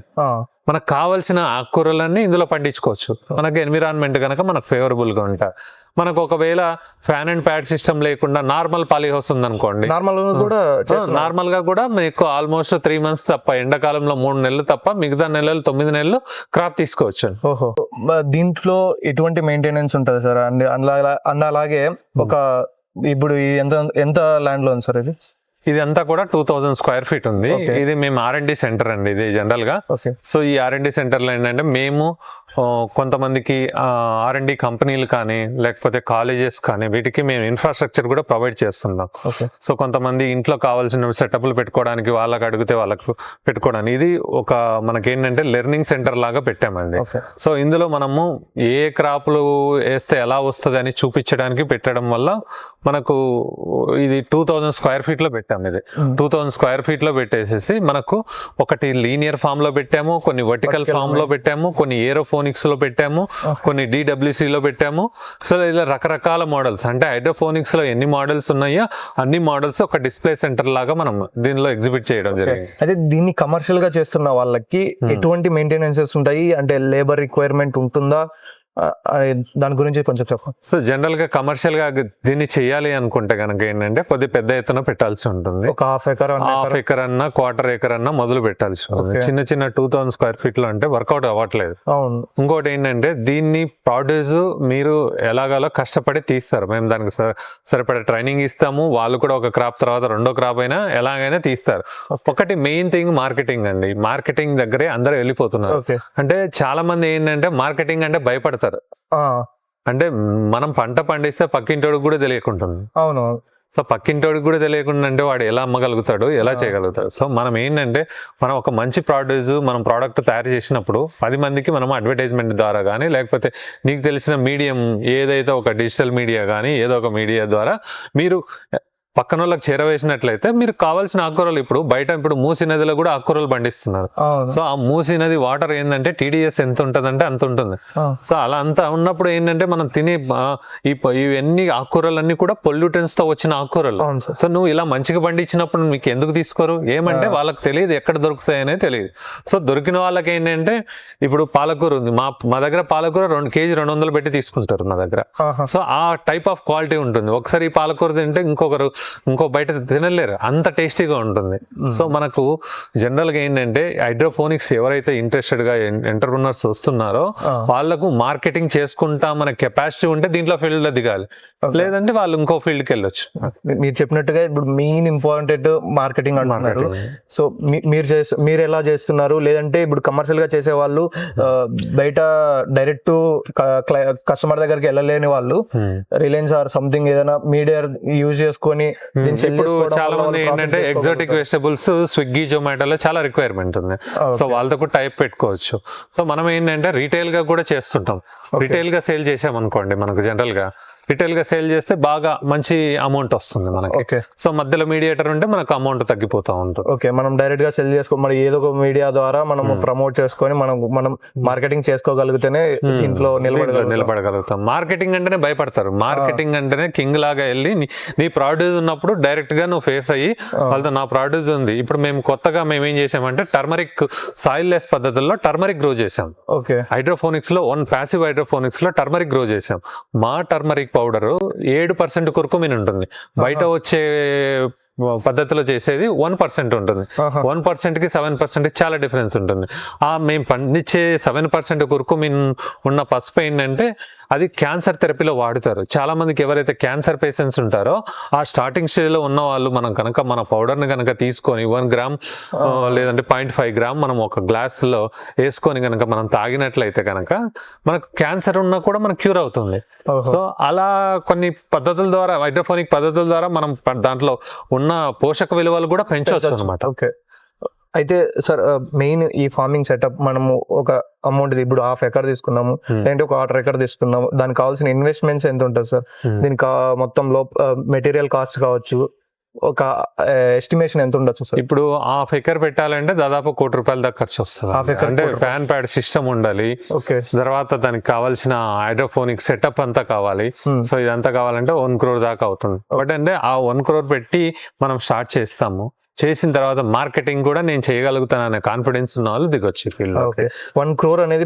S1: మనకు కావాల్సిన ఆకుకూరలన్నీ ఇందులో పండించుకోవచ్చు. మనకి ఎన్విరాన్మెంట్ కనుక మనకు ఫేవరబుల్గా ఉంటాయి. మనకు ఒకవేళ ఫ్యాన్ అండ్ ప్యాడ్ సిస్టమ్ లేకుండా నార్మల్ పాలీ హౌస్ ఉందనుకోండి.
S2: నార్మల్ కూడా.
S1: నార్మల్గా కూడా మీకు ఆల్మోస్ట్ త్రీ మంత్స్ తప్ప ఎండాకాలంలో మూడు నెలలు తప్ప మిగతా నెలలు తొమ్మిది నెలలు క్రాప్ తీసుకోవచ్చు.
S2: ఓహో. దీంట్లో ఎటువంటి మెయింటెనెన్స్ ఉంటుంది సార్? అండ్ అలా అండ్ అలాగే ఒక ఇప్పుడు ఎంత ఎంత ల్యాండ్లో ఉంది సార్ ఇది?
S1: ఇది అంతా కూడా టూ థౌజండ్ స్క్వేర్ ఫీట్ ఉంది. ఇది మేము ఆర్ అండ్ డి సెంటర్ అండి ఇది
S2: జనరల్గా.
S1: సో ఈ ఆర్ అండ్ డి సెంటర్లో ఏంటంటే మేము కొంతమందికి ఆర్ అండ్ డి కంపెనీలు కానీ లేకపోతే కాలేజెస్ కానీ వీటికి మేము ఇన్ఫ్రాస్ట్రక్చర్ కూడా ప్రొవైడ్ చేస్తున్నాం. సో కొంతమంది ఇంట్లో కావాల్సిన సెటప్లు పెట్టుకోవడానికి వాళ్ళకి అడిగితే వాళ్ళకి పెట్టుకోవడానికి. ఇది ఒక మనకేంటంటే లెర్నింగ్ సెంటర్ లాగా పెట్టామండి. సో ఇందులో మనము ఏ క్రాప్లు వేస్తే ఎలా వస్తుంది అని చూపించడానికి పెట్టడం వల్ల మనకు ఇది టూ థౌజండ్ స్క్వేర్ ఫీట్లో పెట్టాము ఇది. టూ థౌజండ్ స్క్వేర్ ఫీట్లో పెట్టేసేసి మనకు ఒకటి లీనియర్ ఫామ్లో పెట్టాము కొన్ని వర్టికల్ ఫామ్లో పెట్టాము కొన్ని ఏరోఫోనిక్స్లో పెట్టాము కొన్ని DWC లో పెట్టాము. సో ఇలా రకరకాల మోడల్స్ అంటే హైడ్రోఫోనిక్స్లో ఎన్ని మోడల్స్ ఉన్నాయో అన్ని మోడల్స్ ఒక డిస్ప్లే సెంటర్ లాగా మనం దీనిలో ఎగ్జిబిట్ చేయడం జరిగింది.
S2: అయితే దీన్ని కమర్షియల్గా చేస్తున్న వాళ్ళకి ఎటువంటి మెయింటెనెన్సెస్ ఉంటాయి? అంటే లేబర్ రిక్వైర్మెంట్ ఉంటుందా? దాని గురించి కొంచెం చెప్పండి
S1: సో జనరల్గా కమర్షియల్గా దీన్ని చేయాలి అనుకుంటే కనుక ఏంటంటే కొద్ది పెద్ద ఎత్తున పెట్టాల్సి ఉంటుంది.
S2: ఒక హాఫ్ ఎకర్
S1: హాఫ్ ఎకర్. అన్నా క్వార్టర్ ఎకర్ అన్నా మొదలు పెట్టాల్సి ఉంటుంది. చిన్న చిన్న టూ థౌసండ్ స్క్వేర్ ఫీట్లో అంటే వర్కౌట్ అవ్వట్లేదు.
S2: అవును.
S1: ఇంకోటి ఏంటంటే దీన్ని ప్రొడ్యూస్ మీరు ఎలాగాలో కష్టపడి తీస్తారు. మేము దానికి సరిపడే ట్రైనింగ్ ఇస్తాము. వాళ్ళు కూడా ఒక క్రాప్ తర్వాత రెండో క్రాప్ అయినా ఎలాగైనా తీస్తారు. ఒకటి మెయిన్ థింగ్ మార్కెటింగ్ అండి. మార్కెటింగ్ దగ్గరే అందరూ వెళ్ళిపోతున్నారు. అంటే చాలా మంది ఏంటంటే మార్కెటింగ్ అంటే భయపడతారు. అంటే మనం పంట పండిస్తే పక్కింటోడికి కూడా తెలియకుంటుంది.
S2: అవును.
S1: సో పక్కింటోడికి కూడా తెలియకుండా అంటే వాడు ఎలా అమ్మగలుగుతాడు ఎలా. చేయగలుగుతాడు. సో మనం ఏంటంటే మనం ఒక మంచి ప్రోడ్యూస్ మనం ప్రోడక్ట్ తయారు చేసినప్పుడు పది మందికి మనం అడ్వర్టైజ్మెంట్ ద్వారా కానీ లేకపోతే నీకు తెలిసిన మీడియం ఏదైతే ఒక డిజిటల్ మీడియా కానీ ఏదో ఒక మీడియా ద్వారా మీరు పక్కన వాళ్ళకి చేరవేసినట్లయితే మీరు కావాల్సిన ఆకుకూరలు ఇప్పుడు బయట ఇప్పుడు మూసి నదిలో కూడా ఆకుకూరలు పండిస్తున్నారు. సో ఆ మూసి నది వాటర్ ఏంటంటే టీడీఎస్ ఎంత ఉంటుందంటే అంత ఉంటుంది. సో అలా అంతా ఉన్నప్పుడు ఏంటంటే మనం తినే ఇవన్నీ ఆకుకూరలన్నీ కూడా పొల్యూటెన్స్తో వచ్చిన ఆకుకూరలు. సో నువ్వు ఇలా మంచిగా పండించినప్పుడు మీకు ఎందుకు తీసుకోరు? ఏమంటే. వాళ్ళకి తెలియదు ఎక్కడ దొరుకుతాయనే తెలియదు. సో దొరికిన వాళ్ళకి ఏంటంటే ఇప్పుడు పాలకూర ఉంది. మా మా దగ్గర పాలకూర రెండు కేజీ రెండు వందలు పెట్టి తీసుకుంటారు మా దగ్గర. సో ఆ టైప్ ఆఫ్ క్వాలిటీ ఉంటుంది. ఒకసారి ఈ పాలకూర తింటే ఇంకొకరు ఇంకో బయట తినలేరు అంత టేస్టీగా ఉంటుంది సో మనకు జనరల్గా ఏంటంటే హైడ్రోఫోనిక్స్ ఎవరైతే ఇంట్రెస్టెడ్గా ఎంటర్ప్రినర్స్ వస్తున్నారో. వాళ్ళకు మార్కెటింగ్ చేసుకుంటా మన కెపాసిటీ ఉంటే దీంట్లో ఫీల్డ్లో దిగాలి. లేదంటే వాళ్ళు ఇంకో ఫీల్డ్కి వెళ్ళొచ్చు
S2: మీరు చెప్పినట్టుగా ఇప్పుడు మెయిన్ ఇంపార్టెంట్ మార్కెటింగ్ అంటున్నారు. సో మీరు చేసి మీరు ఎలా చేస్తున్నారు లేదంటే ఇప్పుడు కమర్షియల్గా చేసే వాళ్ళు బయట డైరెక్ట్ కస్టమర్ దగ్గరికి వెళ్ళలేని వాళ్ళు. రిలయన్స్ ఆర్ సంథింగ్ ఏదైనా మీడియా యూజ్ చేసుకొని
S1: ఇప్పుడు చాలా మంది ఏంటంటే ఎగ్జాటిక్. వెజిటబుల్స్ స్విగ్గీ జొమాటోలో చాలా రిక్వైర్మెంట్ ఉంది. సో వాళ్ళతో కూడా టైప్ పెట్టుకోవచ్చు. సో మనం ఏంటంటే రీటైల్గా కూడా చేస్తుంటాం. రీటైల్గా సేల్ చేసాం అనుకోండి మనకు జనరల్గా రిటైల్గా సేల్ చేస్తే బాగా మంచి అమౌంట్ వస్తుంది మనకి.
S2: ఓకే.
S1: సో మధ్యలో మీడియేటర్ ఉంటే మనకు అమౌంట్ తగ్గిపోతూ ఉంటుంది.
S2: ఓకే మనం డైరెక్ట్గా సెల్ చేసుకో మరి ఏదో ఒక మీడియా ద్వారా మనం
S1: Hmm.
S2: ప్రమోట్ చేసుకొని మనం మనం మార్కెటింగ్ చేసుకోగలిగితేనే దీంట్లో
S1: దీంట్లో
S2: నిలబడగలుగుతాం.
S1: నిలబడగలుగుతాం. మార్కెటింగ్ అంటేనే భయపడతారు. మార్కెటింగ్ అంటేనే కింగ్ లాగా వెళ్ళి నీ- నీ ప్రాడ్యూస్ ఉన్నప్పుడు డైరెక్ట్గా నువ్వు ఫేస్ అయ్యి వాళ్ళతో నా ప్రాడ్యూస్ ఉంది. ఇప్పుడు మేము కొత్తగా మేము ఏం చేసామంటే టర్మరిక్ సాయిల్ లెస్ పద్ధతుల్లో టర్మరిక్ గ్రో చేసాం.
S2: ఓకే.
S1: హైడ్రోఫోనిక్స్లో వన్ ప్యాసివ్ హైడ్రోఫోనిక్స్లో టర్మరిక్ గ్రో చేసాం. మా టర్మరిక్ పౌడర్ ఏడు పర్సెంట్ కుర్కుమిన్ ఉంటుంది. బయట వచ్చే పద్ధతిలో చేసేది వన్ పర్సెంట్ ఉంటుంది. వన్ పర్సెంట్కి సెవెన్ పర్సెంట్ చాలా డిఫరెన్స్ ఉంటుంది. ఆ మేము పండించే సెవెన్ పర్సెంట్ కుర్కుమిన్ ఉన్న పసుపు ఏంటంటే అది క్యాన్సర్ థెరపీలో వాడుతారు. చాలా మందికి ఎవరైతే క్యాన్సర్ పేషెంట్స్ ఉంటారో ఆ స్టార్టింగ్ స్టేజ్లో ఉన్న వాళ్ళు మనం కనుక మన పౌడర్ని కనుక తీసుకొని వన్ గ్రామ్ లేదంటే పాయింట్ ఫైవ్ గ్రామ్ మనం ఒక గ్లాస్లో వేసుకొని కనుక మనం తాగినట్లయితే కనుక మనకు క్యాన్సర్ ఉన్నా కూడా మనకు క్యూర్ అవుతుంది. సో అలా కొన్ని పద్ధతుల ద్వారా హైడ్రోఫోనిక్ పద్ధతుల ద్వారా మనం దాంట్లో ఉన్న పోషక విలువలు కూడా పెంచవచ్చు అనమాట
S2: ఓకే. అయితే సార్ మెయిన్ ఈ ఫార్మింగ్ సెటప్ మనము ఒక అమౌంట్ ఇప్పుడు హాఫ్ ఎకర్ తీసుకున్నాము
S1: Hmm.
S2: లేదంటే ఒక వాటర్ ఎకర్ తీసుకున్నాము దానికి కావాల్సిన ఇన్వెస్ట్మెంట్స్ ఎంత ఉంటుంది సార్?
S1: Hmm.
S2: దీనికి మొత్తంలో మెటీరియల్ కాస్ట్ కావచ్చు ఒక ఎస్టిమేషన్ ఎంత ఉండొచ్చు సార్?
S1: ఇప్పుడు హాఫ్ ఎకర్ పెట్టాలంటే దాదాపు కోటి రూపాయల దాకా ఖర్చు వస్తుంది
S2: Half acre
S1: అంటే ఫ్యాన్ ప్యాడ్ సిస్టమ్ ఉండాలి.
S2: ఓకే.
S1: తర్వాత దానికి కావాల్సిన హైడ్రోఫోనిక్ సెటప్ అంతా కావాలి.
S2: Hmm.
S1: సో ఇదంతా కావాలంటే వన్ క్రోర్ దాకా అవుతుంది. బట్ అంటే ఆ వన్ క్రోర్ పెట్టి మనం స్టార్ట్ చేస్తాము. చేసిన తర్వాత మార్కెటింగ్ కూడా నేను చేయగలుగుతాను అనే కాన్ఫిడెన్స్ ఉన్న వాళ్ళు దిగొచ్చు ఫీల్డ్
S2: వన్ క్రోర్ అనేది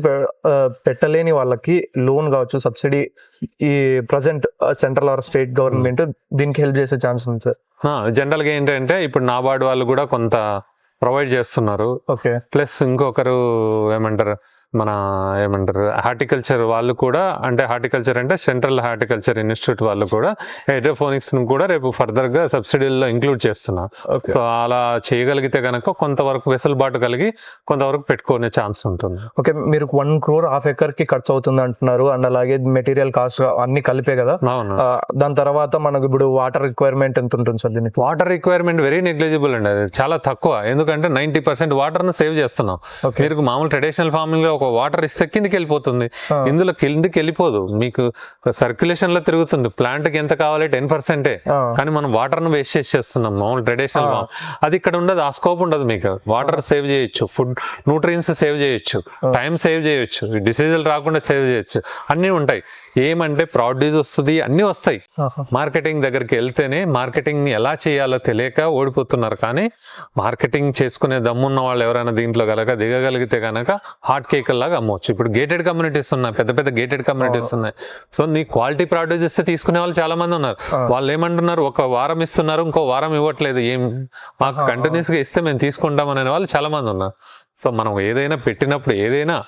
S2: పెట్టలేని వాళ్ళకి లోన్ కావచ్చు సబ్సిడీ ఈ present central or state government దీనికి హెల్ప్ చేసే ఛాన్స్ ఉంది సార్.
S1: జనరల్గా ఏంటంటే ఇప్పుడు నాబార్డు వాళ్ళు కూడా కొంత ప్రొవైడ్ చేస్తున్నారు.
S2: ఓకే.
S1: ప్లస్ ఇంకొకరు ఏమంటారు మన ఏమంటారు హార్టికల్చర్ వాళ్ళు కూడా అంటే హార్టికల్చర్ అంటే సెంట్రల్ హార్టికల్చర్ ఇన్స్టిట్యూట్ వాళ్ళు కూడా హైడ్రోఫోనిక్స్ కూడా రేపు ఫర్దర్గా సబ్సిడీల్లో ఇంక్లూడ్ చేస్తున్నారు. సో అలా చేయగలిగితే కనుక కొంతవరకు వెసులుబాటు కలిగి కొంతవరకు పెట్టుకునే ఛాన్స్ ఉంటుంది.
S2: ఓకే మీరు వన్ క్రోర్ హాఫ్ ఎకర్కి ఖర్చు అవుతుంది అంటున్నారు. అండ్ అలాగే మెటీరియల్ కాస్ట్ అన్ని కలిపే కదా. దాని తర్వాత మనకు ఇప్పుడు వాటర్ రిక్వైర్మెంట్ ఎంత ఉంటుంది సార్ దీనికి?
S1: వాటర్ రిక్వైర్మెంట్ వెరీ నెగ్లిజిబుల్ అండి. అది చాలా తక్కువ. ఎందుకంటే నైన్టీ పర్సెంట్ వాటర్ను సేవ్ చేస్తున్నాం. మీరు మామూలు ట్రెడిషనల్ ఫార్మింగ్లో ఒక వాటర్ ఇస్తే కిందికి వెళ్ళిపోతుంది. ఇందులో కిందికి వెళ్ళిపోదు. మీకు సర్క్యులేషన్లో తిరుగుతుంది. ప్లాంట్కి ఎంత కావాలి? టెన్ పర్సెంటే కానీ మనం వాటర్ను వేస్ట్ చేసేస్తున్నాం మామూలు ట్రెడిషనల్. అది ఇక్కడ ఉండదు. ఆ స్కోప్ ఉండదు మీకు. వాటర్ సేవ్ చేయొచ్చు. ఫుడ్ న్యూట్రియన్స్ సేవ్ చేయొచ్చు. టైం సేవ్ చేయొచ్చు. డిసీజులు రాకుండా సేవ్ చేయొచ్చు. అన్నీ ఉంటాయి. ఏమంటే ప్రొడ్యూస్ వస్తుంది అన్నీ వస్తాయి. మార్కెటింగ్ దగ్గరికి వెళ్తేనే మార్కెటింగ్ ఎలా చేయాలో తెలియక ఓడిపోతున్నారు. కానీ మార్కెటింగ్ చేసుకునే దమ్మున్న వాళ్ళు ఎవరైనా దీంట్లో కనుక దిగగలిగితే కనుక హాట్ కేక్ లాగా అమ్మవచ్చు. ఇప్పుడు గేటెడ్ కమ్యూనిటీస్ ఉన్నాయి పెద్ద పెద్ద గేటెడ్ కమ్యూనిటీస్ ఉన్నాయి. సో నీ క్వాలిటీ ప్రొడ్యూస్ ఇస్తే తీసుకునే వాళ్ళు చాలా మంది ఉన్నారు. వాళ్ళు ఏమంటున్నారు? ఒక వారం ఇస్తున్నారు ఇంకో వారం ఇవ్వట్లేదు. ఏం? మాకు
S2: ఆహా.
S1: కంటిన్యూస్గా ఇస్తే మేము తీసుకుంటాం అనే వాళ్ళు చాలా మంది ఉన్నారు. సో మనం ఏదైనా పెట్టినప్పుడు ఏదైనా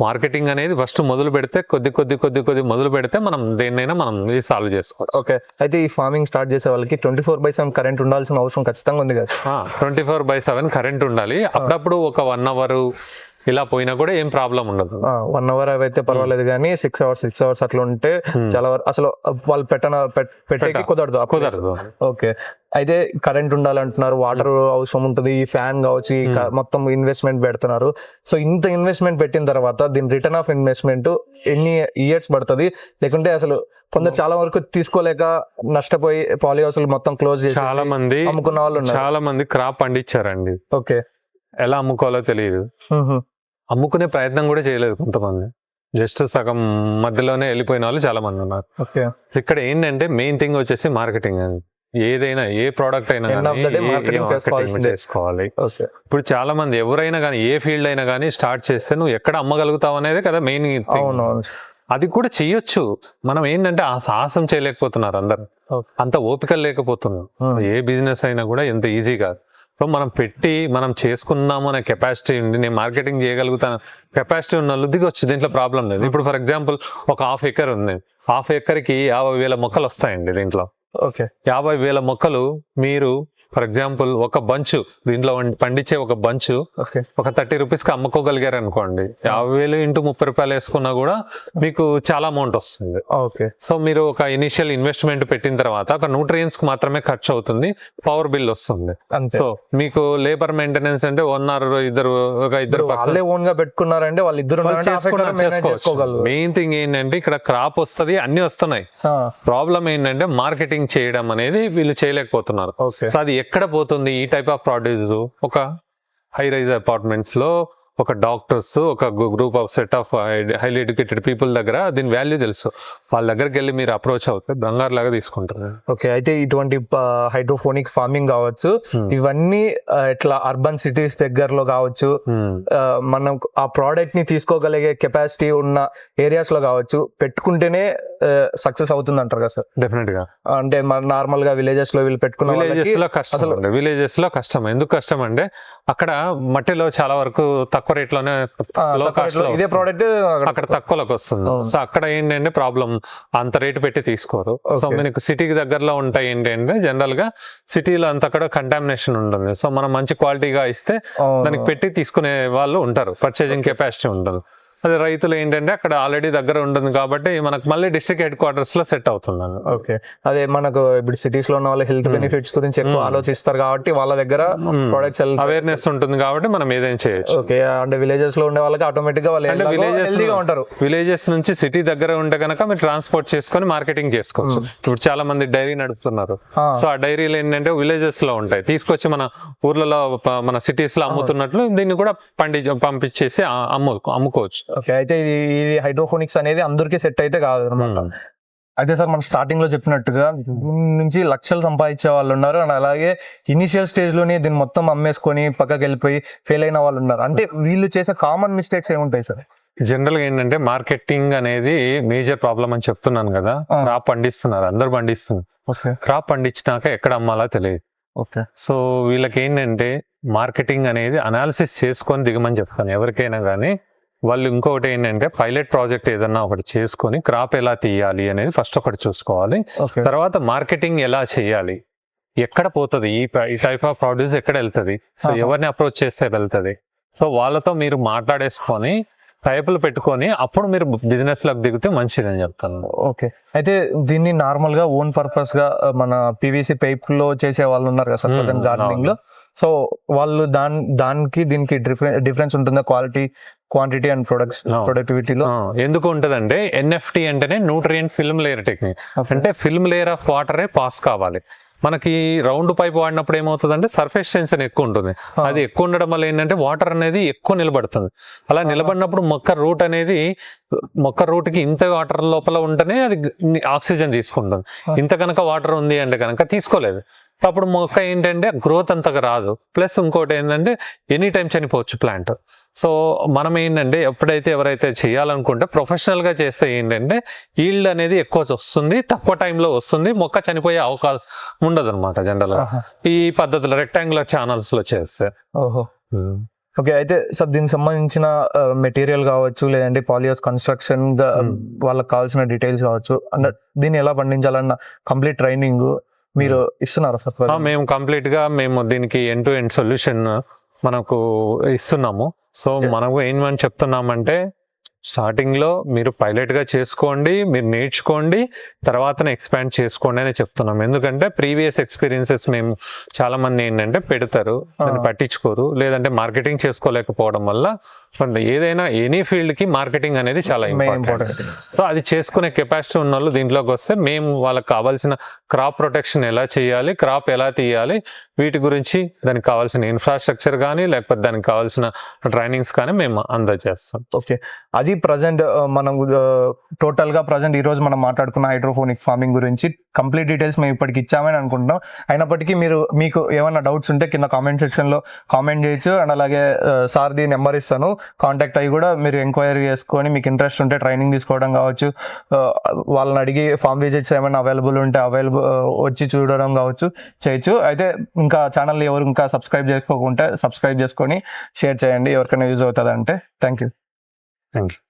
S1: మార్కెటింగ్ అనేది ఫస్ట్ మొదలు పెడితే కొద్ది కొద్ది కొద్ది కొద్ది మొదలు పెడితే మనం దేన్నైనా మనం సాల్వ్ చేసుకోవచ్చు.
S2: ఓకే. అయితే ఈ ఫార్మింగ్ స్టార్ట్ చేసే వాళ్ళకి twenty four by seven current ఉండాల్సిన అవసరం ఖచ్చితంగా ఉంది కదా
S1: twenty four by seven current ఉండాలి. అప్పుడప్పుడు ఒక వన్ అవర్ ఇలా పోయినా కూడా ఏం ప్రాబ్లం ఉండదు.
S2: వన్ అవర్ అయితే పర్వాలేదు కానీ సిక్స్ అవర్స్ సిక్స్ అవర్స్ అట్లా ఉంటే చాలా అసలు వాళ్ళు పెట్టన పెట్- పెట్టేకి
S1: పెట్ట-
S2: కుదరదు.
S1: కుదరదు.
S2: ఓకే అయితే కరెంట్ ఉండాలంటున్నారు వాటర్ అవసరం ఉంటుంది ఈ ఫ్యాన్ కావచ్చు మొత్తం ఇన్వెస్ట్మెంట్ పెడుతున్నారు. సో ఇంత ఇన్వెస్ట్మెంట్ పెట్టిన తర్వాత దీని రిటర్న్ ఆఫ్ ఇన్వెస్ట్మెంట్ ఎన్ని ఇయర్స్ పడుతుంది? లేకుంటే అసలు కొందరు చాలా వరకు తీసుకోలేక నష్టపోయి పాలి హౌస్లు మొత్తం క్లోజ్ చేసి
S1: చాలా మంది
S2: అమ్ముకున్న వాళ్ళు
S1: చాలా మంది క్రాప్ పండించారండి.
S2: ఓకే
S1: ఎలా అమ్ముకోవాలో తెలియదు. అమ్ముకునే ప్రయత్నం కూడా చేయలేదు కొంతమంది. జస్ట్ సగం మధ్యలోనే వెళ్ళిపోయిన వాళ్ళు చాలా మంది ఉన్నారు ఇక్కడ ఏంటంటే మెయిన్ థింగ్ వచ్చేసి మార్కెటింగ్ అని ఏదైనా ఏ ప్రోడక్ట్ అయినా. చేసుకోవాలి. ఇప్పుడు చాలా మంది ఎవరైనా కానీ ఏ ఫీల్డ్ అయినా కానీ స్టార్ట్ చేస్తే నువ్వు ఎక్కడ అమ్మగలుగుతావు అనేది కదా మెయిన్ అది కూడా చెయ్యొచ్చు మనం ఏంటంటే ఆ సాహసం చేయలేకపోతున్నారు అందరు. అంత ఓపిక లేకపోతున్నారు.
S2: Hmm.
S1: ఏ బిజినెస్ అయినా కూడా ఎంత ఈజీ కాదు. సో మనం పెట్టి మనం చేసుకున్నాము అనే కెపాసిటీ ఉంది నేను మార్కెటింగ్ చేయగలుగుతాను. కెపాసిటీ ఉన్న వాళ్ళు దిగొచ్చు దీంట్లో ప్రాబ్లం లేదు. ఇప్పుడు ఫర్ ఎగ్జాంపుల్ ఒక హాఫ్ ఎకర్ ఉంది. హాఫ్ ఎకర్కి యాభై వేల మొక్కలు వస్తాయండి దీంట్లో.
S2: ఓకే
S1: యాభై వేల మొక్కలు మీరు ఫర్ ఎగ్జాంపుల్ ఒక బంచు దీంట్లో పండించే ఒక బంచు
S2: ఓకే.
S1: ఒక థర్టీ రూపీస్కి అమ్ముకోగలిగారు అనుకోండి యాభై వేలు ఇంటూ ముప్పై రూపాయలు వేసుకున్నా కూడా మీకు చాలా అమౌంట్ వస్తుంది.
S2: ఓకే.
S1: సో మీరు ఒక ఇనిషియల్ ఇన్వెస్ట్మెంట్ పెట్టిన తర్వాత ఒక న్యూట్రియన్స్కి మాత్రమే ఖర్చు అవుతుంది పవర్ బిల్ వస్తుంది సో మీకు లేబర్ మెయింటెనెన్స్ అంటే వన్ ఆర్ ఇద్దరు ఒక ఇద్దరు
S2: ఓన్గా పెట్టుకున్నారంటే వాళ్ళు ఇద్దరు
S1: మెయిన్ థింగ్ ఏంటంటే ఇక్కడ క్రాప్ వస్తది అన్ని వస్తున్నాయి. ప్రాబ్లం ఏంటంటే మార్కెటింగ్ చేయడం అనేది వీళ్ళు చేయలేకపోతున్నారు. సో అది ఎక్కడ పోతుంది ఈ టైప్ ఆఫ్ ప్రొడ్యూస్ ఒక హై రైజ్ అపార్ట్మెంట్స్లో ఒక డాక్టర్స్ ఒక group of set of highly educated people దగ్గర దీని వాల్యూ తెలుసు. వాళ్ళ దగ్గరికి వెళ్ళి మీరు అప్రోచ్ అవుతే బంగారు లాగా తీసుకుంటారు.
S2: ఓకే అయితే ఇటువంటి హైడ్రోఫోనిక్ ఫార్మింగ్ కావచ్చు.
S1: Hmm.
S2: ఇవన్నీ ఇట్లా అర్బన్ సిటీస్ దగ్గరలో కావచ్చు.
S1: Hmm.
S2: మనం ఆ ప్రోడక్ట్ని తీసుకోగలిగే కెపాసిటీ ఉన్న ఏరియాస్లో కావచ్చు. పెట్టుకుంటేనే సక్సెస్ అవుతుంది అంటారు కదా సార్?
S1: డెఫినెట్గా.
S2: అంటే నార్మల్గా విలేజెస్లో వీళ్ళు పెట్టుకున్న
S1: విలేజెస్లో కష్టం విలేజెస్లో కష్టం. ఎందుకు కష్టం అంటే అక్కడ మట్టిలో చాలా వరకు తక్కువ
S2: తక్కువ
S1: cost
S2: రేట్లో
S1: లో
S2: ఇదే. ప్రోడక్ట్
S1: అక్కడ తక్కువలోకి వస్తుంది. సో అక్కడ ఏంటంటే ప్రాబ్లం అంత రేటు పెట్టి తీసుకోరు. సో. మనకు సిటీకి దగ్గరలో ఉంటాయి ఏంటంటే జనరల్గా సిటీలో అంతా కూడా కంటామినేషన్ ఉంటుంది. సో మనం మంచి క్వాలిటీగా ఇస్తే దానికి పెట్టి తీసుకునే వాళ్ళు ఉంటారు. పర్చేజింగ్ కెపాసిటీ ఉంటుంది. అదే రైతులు ఏంటంటే అక్కడ ఆల్రెడీ దగ్గర ఉంటుంది కాబట్టి మనకు మళ్ళీ డిస్ట్రిక్ట్ హెడ్ క్వార్టర్స్లో సెట్ అవుతుంది
S2: ఓకే. అదే మనకు ఇప్పుడు సిటీస్లో ఉన్న వాళ్ళు హెల్త్ బెనిఫిట్స్ గురించి ఎక్కువ
S1: Hmm.
S2: ఆలోచిస్తారు కాబట్టి వాళ్ళ దగ్గర ప్రొడక్ట్స్
S1: అవేర్నెస్ ఉంటుంది కాబట్టి మనం ఏదైనా చేయొచ్చు.
S2: ఓకే. అంటే విలేజెస్లో ఉండే వాళ్ళకి ఆటోమేటిక్గా వాళ్ళు
S1: లో-
S2: ఉంటారు.
S1: విలేజెస్ నుంచి సిటీ దగ్గర ఉంటే కనుక మీరు ట్రాన్స్పోర్ట్ చేసుకొని మార్కెటింగ్ చేసుకోవచ్చు. ఇప్పుడు చాలా మంది డైరీ నడుపుతున్నారు. సో ఆ డైరీలు ఏంటంటే విలేజెస్లో ఉంటాయి. తీసుకొచ్చి మన ఊర్లలో మన సిటీస్లో అమ్ముతున్నట్లు దీన్ని కూడా పండి పంపించేసి అమ్ము అమ్ముకోవచ్చు.
S2: ఓకే. అయితే ఇది ఇది హైడ్రోఫోనిక్స్ అనేది అందరికీ సెట్ అయితే కాదు అనమాట. అయితే సార్ మనం స్టార్టింగ్లో చెప్పినట్టుగా నుంచి లక్షలు సంపాదించే వాళ్ళు ఉన్నారు. అండ్ అలాగే ఇనిషియల్ స్టేజ్లోనే దీన్ని మొత్తం అమ్మేసుకొని పక్కకి వెళ్ళిపోయి ఫెయిల్ అయిన వాళ్ళు ఉన్నారు. అంటే వీళ్ళు చేసే కామన్ మిస్టేక్స్ ఏముంటాయి సార్?
S1: జనరల్గా ఏంటంటే మార్కెటింగ్ అనేది మేజర్ ప్రాబ్లం అని చెప్తున్నాను కదా. క్రాప్ పండిస్తున్నారు. అందరు పండిస్తున్నారు. క్రాప్ పండించినాక ఎక్కడ అమ్మాలో తెలియదు.
S2: ఓకే.
S1: సో వీళ్ళకి ఏంటంటే మార్కెటింగ్ అనేది అనాలిసిస్ చేసుకొని దిగమని చెప్తాను. ఎవరికైనా కానీ వాళ్ళు ఇంకొకటి ఏంటంటే పైలట్ ప్రాజెక్ట్ ఏదన్నా ఒకటి చేసుకొని క్రాప్ ఎలా తీయాలి అనేది ఫస్ట్ ఒకటి చూసుకోవాలి. తర్వాత మార్కెటింగ్ ఎలా చేయాలి? ఎక్కడ పోతుంది? ఈ ఈ టైప్ ఆఫ్ ప్రొడ్యూస్ ఎక్కడ వెళ్తుంది? సో. ఎవరిని అప్రోచ్ చేస్తే వెళ్తుంది? సో వాళ్ళతో మీరు మాట్లాడేసుకొని టైపులు పెట్టుకొని అప్పుడు మీరు బిజినెస్లోకి దిగితే మంచిదని చెప్తాను
S2: ఓకే. అయితే దీన్ని నార్మల్గా ఓన్ పర్పస్గా మన పివిసి పైప్లో చేసే వాళ్ళు ఉన్నారు కదా ప్రజెంట్ గార్డెనింగ్లో సో వాళ్ళు దాని దానికి దీనికి డిఫరెన్స్ డిఫరెన్స్ ఉంటుందా. Quality quantity and products. ప్రొడక్టివిటీలో
S1: ఎందుకు ఉంటదంటే ఎన్ఎఫ్టి అంటేనే న్యూట్రియంట్ ఫిల్మ్ లేయర్ టెక్నిక్ అంటే ఫిల్మ్ లేయర్ ఆఫ్ వాటరే పాస్ కావాలి. మనకి రౌండ్ పైప్ వాడినప్పుడు ఏమవుతుందంటే సర్ఫేస్ టెన్షన్ ఎక్కువ ఉంటుంది. అది ఎక్కువ ఉండడం వల్ల ఏంటంటే వాటర్ అనేది ఎక్కువ నిలబడుతుంది. అలా నిలబడినప్పుడు మొక్క రూట్ అనేది మొక్క రూట్కి ఇంత వాటర్ లోపల ఉంటేనే అది ఆక్సిజన్ తీసుకుంటుంది. ఇంత కనుక వాటర్ ఉంది అంటే కనుక తీసుకోలేదు. అప్పుడు మొక్క ఏంటంటే గ్రోత్ అంతగా రాదు. ప్లస్ ఇంకోటి ఏంటంటే ఎనీ టైం చనిపోవచ్చు ప్లాంట్ సో మనం ఏంటంటే ఎప్పుడైతే ఎవరైతే చేయాలనుకుంటే ప్రొఫెషనల్గా చేస్తే ఏంటంటే ఈల్డ్ అనేది ఎక్కువ వస్తుంది తక్కువ టైంలో వస్తుంది మొక్క చనిపోయే అవకాశం ఉండదు అనమాట జనరల్గా ఈ పద్ధతిలో రెక్టాంగులర్ ఛానల్స్లో చేస్తే.
S2: ఓహో. ఓకే అయితే సార్ దీనికి సంబంధించిన మెటీరియల్ కావచ్చు లేదంటే పాలియస్ కన్స్ట్రక్షన్
S1: Hmm.
S2: వాళ్ళకి కావాల్సిన డీటెయిల్స్ కావచ్చు. అండ్ దీన్ని ఎలా పండించాలన్న కంప్లీట్ ట్రైనింగ్ మీరు ఇస్తున్నారా సార్
S1: మేము కంప్లీట్గా మేము దీనికి ఎండ్ టు ఎండ్ సొల్యూషన్ మనకు ఇస్తున్నాము సో. మనకు ఏమని చెప్తున్నామంటే స్టార్టింగ్లో మీరు పైలట్గా చేసుకోండి మీరు నేర్చుకోండి తర్వాత ఎక్స్పాండ్ చేసుకోండి అని చెప్తున్నాం ఎందుకంటే ప్రీవియస్ ఎక్స్పీరియన్సెస్ మేము చాలా మంది ఏంటంటే పెడతారు దాన్ని. పట్టించుకోరు లేదంటే మార్కెటింగ్ చేసుకోలేకపోవడం వల్ల ఏదైనా ఎనీ ఫీల్డ్కి మార్కెటింగ్ అనేది చాలా ఇంపార్టెంట్ సో అది చేసుకునే కెపాసిటీ ఉన్న వాళ్ళు దీంట్లోకి వస్తే మేము వాళ్ళకి కావాల్సిన క్రాప్ ప్రొటెక్షన్ ఎలా చేయాలి క్రాప్ ఎలా తీయాలి వీటి గురించి దానికి కావాల్సిన ఇన్ఫ్రాస్ట్రక్చర్ కానీ లేకపోతే దానికి కావాల్సిన ట్రైనింగ్స్ కానీ మేము అందజేస్తాం.
S2: ఓకే అది ప్రజెంట్ మనం టోటల్గా ప్రజెంట్ ఈ రోజు మనం మాట్లాడుకున్న హైడ్రోఫోనిక్ ఫార్మింగ్ గురించి కంప్లీట్ డీటెయిల్స్ మేము ఇప్పటికి ఇచ్చామని అనుకుంటున్నాం. అయినప్పటికీ మీరు మీకు ఏమైనా డౌట్స్ ఉంటే కింద కామెంట్ సెక్షన్లో కామెంట్ చేయొచ్చు. అండ్ అలాగే సార్ది నెంబర్ ఇస్తాను. కాంటాక్ట్ అయ్యి కూడా మీరు ఎంక్వైరీ చేసుకొని మీకు ఇంట్రెస్ట్ ఉంటే ట్రైనింగ్ తీసుకోవడం కావచ్చు. వాళ్ళని అడిగి ఫామ్ విజిట్స్ ఏమైనా అవైలబుల్ ఉంటే అవైలబుల్ వచ్చి చూడడం కావచ్చు చేయొచ్చు. అయితే ఇంకా ఛానల్ ఎవరు ఇంకా సబ్స్క్రైబ్ చేసుకోకుంటే సబ్స్క్రైబ్ చేసుకొని షేర్ చేయండి. ఎవరికైనా యూజ్ అవుతుంది అంటే థ్యాంక్ యూ
S1: థ్యాంక్ యూ